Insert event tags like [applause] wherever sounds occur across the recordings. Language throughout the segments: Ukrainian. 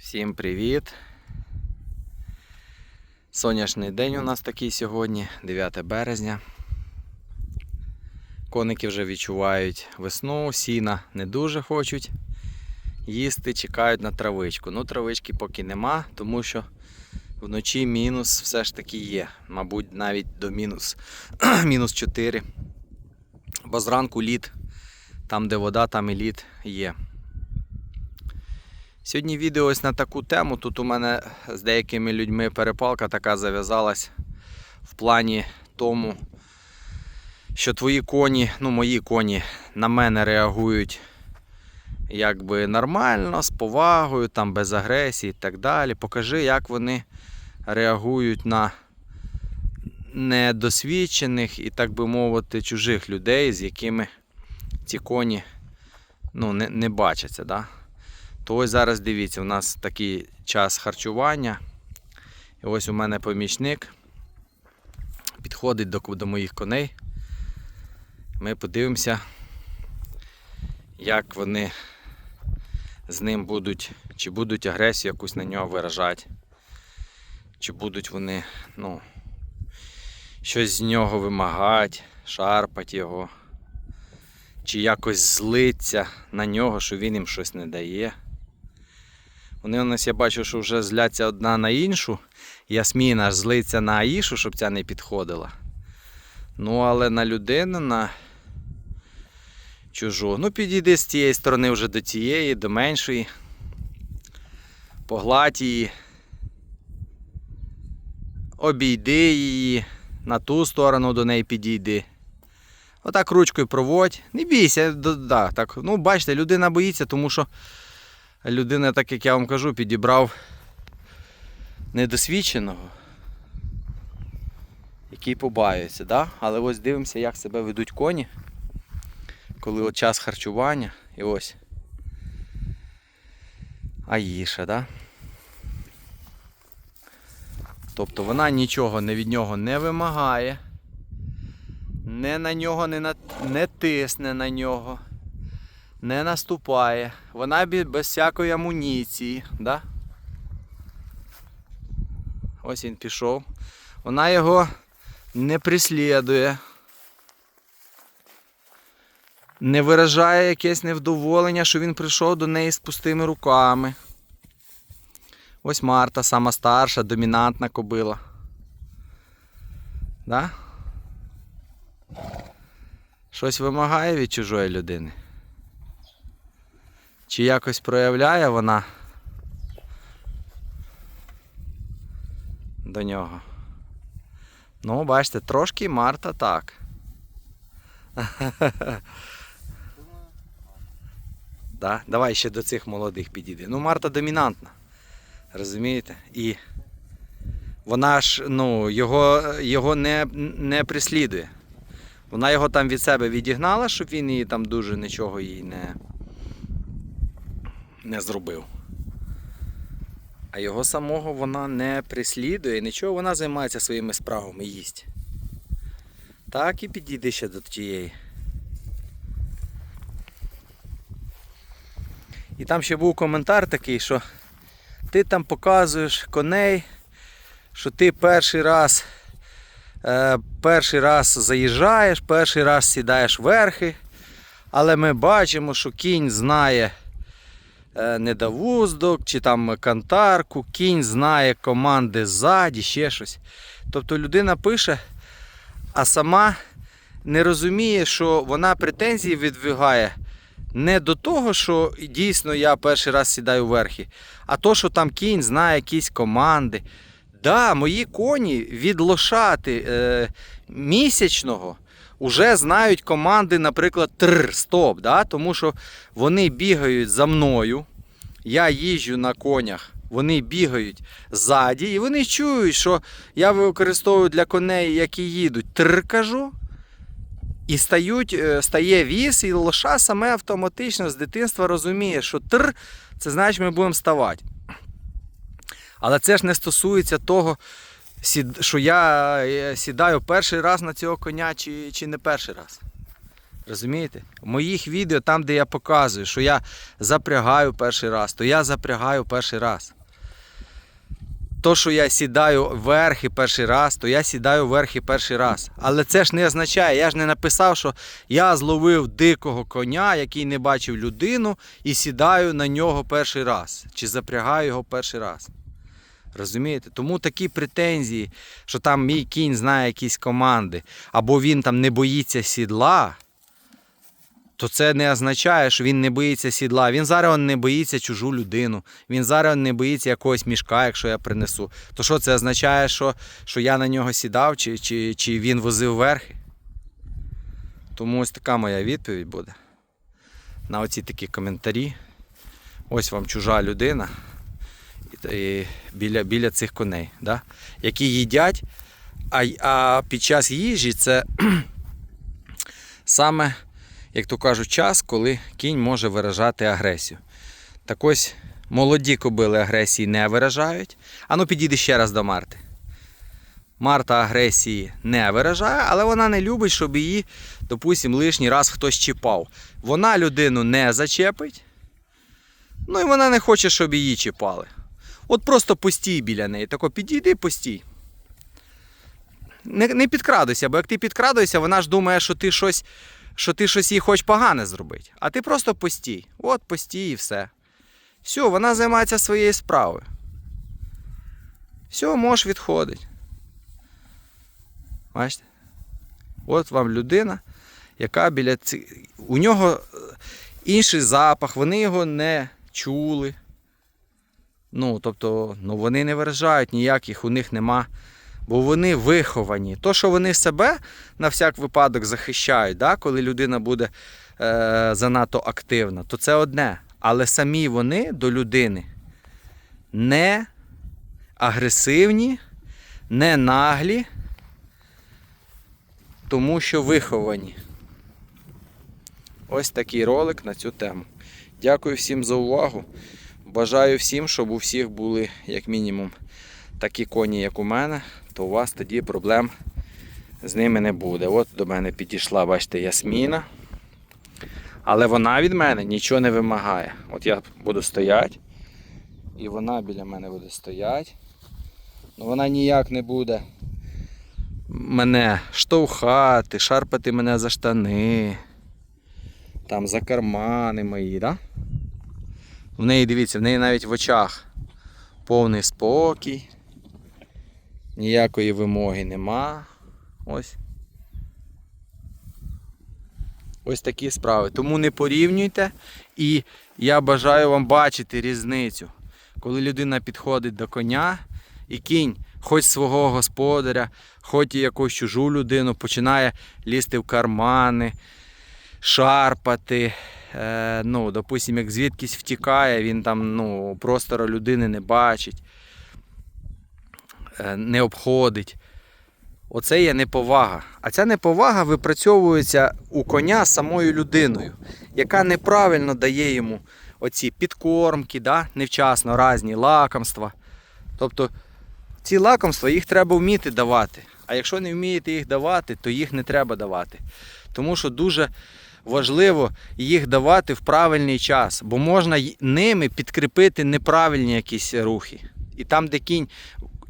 Всім привіт! Сонячний день у нас такий сьогодні, 9 березня. Коники вже відчувають весну, сіна не дуже хочуть їсти, чекають на травичку. Ну, травички поки нема, тому що вночі мінус все ж таки є. Мабуть, навіть до мінус, [clears throat] мінус 4. Бо зранку лід, там де вода, там і лід є. Сьогодні відео ось на таку тему. Тут у мене з деякими людьми перепалка така зав'язалась в плані тому, що твої коні, ну мої коні на мене реагують якби нормально, з повагою, там без агресії і так далі. Покажи, як вони реагують на недосвідчених і, так би мовити, чужих людей, з якими ці коні ну, не, не бачаться. Да? То ось зараз дивіться, у нас такий час харчування. І ось у мене помічник підходить до, до моїх коней. Ми подивимося, як вони з ним будуть, чи будуть агресію якусь на нього виражати, чи будуть вони, ну, щось з нього вимагати, шарпати його, чи якось злиться на нього, що він їм щось не дає. Вони у нас я бачу, що вже зляться одна на іншу. Ясміна злиться на Аїшу, щоб ця не підходила. Ну, але на людину, на чужу. Ну, підійди з тієї сторони вже до тієї, до меншої. Погладь її. Обійди її. На ту сторону до неї підійди. Отак ручкою проводь. Не бійся, да, так. Ну, бачите, людина боїться, тому що людина, так як я вам кажу, підібрав недосвідченого, який побаюється. Да? Але ось дивимося, як себе ведуть коні, коли от час харчування і ось Аїша, да? Тобто вона нічого не від нього не вимагає, не на нього не, на... не тисне на нього не наступає. Вона без всякої амуніції. Да? Ось він пішов. Вона його не прислідує. Не виражає якесь невдоволення, що він прийшов до неї з пустими руками. Ось Марта, сама старша, домінантна кобила. Да? Щось вимагає від чужої людини. Чи якось проявляє вона до нього? Ну, бачите, трошки Марта так. [laughs] Да? Давай ще до цих молодих підійди. Ну, Марта домінантна. Розумієте? І вона ж ну, його, його не, не прислідує. Вона його там від себе відігнала, щоб він її там дуже нічого їй не не зробив. А його самого вона не прислідує, нічого вона займається своїми справами, їсть. Так і підійди ще до тієї. І там ще був коментар такий, що ти там показуєш коней, що ти перший раз е, перший раз заїжджаєш, перший раз сідаєш верхи, але ми бачимо, що кінь знає недовуздок чи там кантарку, кінь знає команди ззаді, ще щось. Тобто людина пише, а сама не розуміє, що вона претензії відвигає не до того, що дійсно я перший раз сідаю верхи, а то, що там кінь знає якісь команди. Да, мої коні від лошати е, місячного вже знають команди, наприклад, тр, стоп, да? тому що вони бігають за мною. Я їжджу на конях, вони бігають ззаді, і вони чують, що я використовую для коней, які їдуть, тр кажу. І стають, е, стає віз, і лоша саме автоматично з дитинства розуміє, що тр це значить ми будемо ставати. Але це ж не стосується того, що я е, сідаю перший раз на цього коня чи, чи не перший раз. Розумієте? В моїх відео, там, де я показую, що я запрягаю перший раз, то я запрягаю перший раз. То, що я сідаю верхи перший раз, то я сідаю верхи перший раз. Але це ж не означає, я ж не написав, що я зловив дикого коня, який не бачив людину, і сідаю на нього перший раз. Чи запрягаю його перший раз. Розумієте? Тому такі претензії, що там мій кінь знає якісь команди, або він там не боїться сідла, то це не означає, що він не боїться сідла. Він зараз не боїться чужу людину. Він зараз не боїться якогось мішка, якщо я принесу. То що це означає, що, що я на нього сідав, чи, чи, чи він возив верхи? Тому ось така моя відповідь буде. На оці такі коментарі. Ось вам чужа людина і, біля, біля цих коней, да? які їдять, а, а під час їжі це [clears throat] саме, як то кажуть, час, коли кінь може виражати агресію. Так ось молоді кобили агресії не виражають. Ану підійди ще раз до Марти. Марта агресії не виражає, але вона не любить, щоб її, допустимо, лишній раз хтось чіпав. Вона людину не зачепить. Ну і вона не хоче, щоб її чіпали. От просто постій біля неї. Тако підійди, постій. Не, не підкрадуйся, бо як ти підкрадуєшся, вона ж думає, що ти щось, що ти щось їй хочеш погане зробити. А ти просто постій. От постій і все. Все, вона займається своєю справою. Все, можеш відходити. Бачите? От вам людина, яка біля цих. У нього е, інший запах, вони його не чули. Ну, тобто, ну, вони не виражають ніяких, у них нема. Бо вони виховані. То, що вони себе на всяк випадок захищають, да? коли людина буде е, занадто активна, то це одне. Але самі вони до людини не агресивні, не наглі, тому що виховані. Ось такий ролик на цю тему. Дякую всім за увагу. Бажаю всім, щоб у всіх були, як мінімум, такі коні, як у мене, то у вас тоді проблем з ними не буде. От до мене підійшла, бачите, ясміна. Але вона від мене нічого не вимагає. От я буду стояти, і вона біля мене буде стояти. Ну вона ніяк не буде мене штовхати, шарпати мене за штани, там за кармани мої, да? В неї, дивіться, в неї навіть в очах повний спокій. Ніякої вимоги нема. Ось. Ось такі справи. Тому не порівнюйте. І я бажаю вам бачити різницю. Коли людина підходить до коня і кінь, хоч свого господаря, хоч і якусь чужу людину, починає лізти в кармани, шарпати. Е, ну, допустим, як звідкись втікає, він там ну, простору людини не бачить, не обходить. Оце є неповага. А ця неповага випрацьовується у коня самою людиною, яка неправильно дає йому оці підкормки, да? невчасно різні лакомства. Тобто ці лакомства їх треба вміти давати. А якщо не вмієте їх давати, то їх не треба давати. Тому що дуже важливо їх давати в правильний час, бо можна ними підкріпити неправильні якісь рухи. І там, де кінь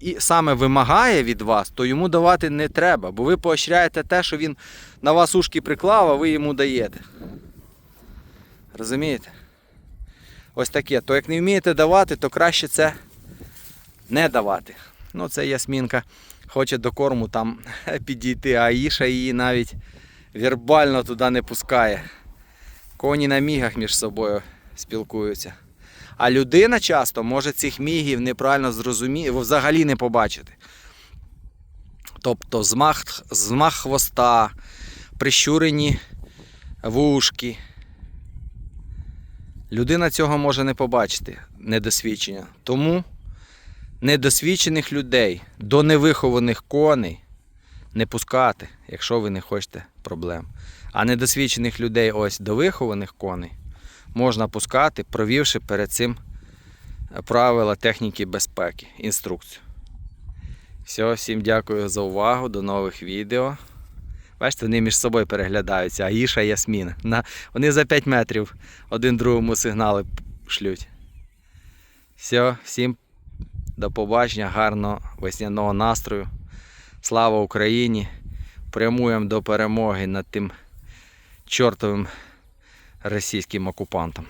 і саме вимагає від вас, то йому давати не треба, бо ви поощряєте те, що він на вас ушки приклав, а ви йому даєте. Розумієте? Ось таке. То як не вмієте давати, то краще це не давати. Ну, це Ясмінка хоче до корму там [laughs] підійти, а Іша її навіть вербально туди не пускає. Коні на мігах між собою спілкуються. А людина часто може цих мігів неправильно зрозуміти, взагалі не побачити. Тобто змах, змах хвоста, прищурені вушки. Людина цього може не побачити, недосвідчення. Тому недосвідчених людей до невихованих коней не пускати, якщо ви не хочете проблем. А недосвідчених людей ось до вихованих коней можна пускати, провівши перед цим правила техніки безпеки, інструкцію. Все, всім дякую за увагу, до нових відео. Бачите, вони між собою переглядаються, а Іша і Ясмін. На, вони за 5 метрів один другому сигнали шлють. Все, всім до побачення, гарного весняного настрою. Слава Україні! Прямуємо до перемоги над тим чортовим російським окупантом.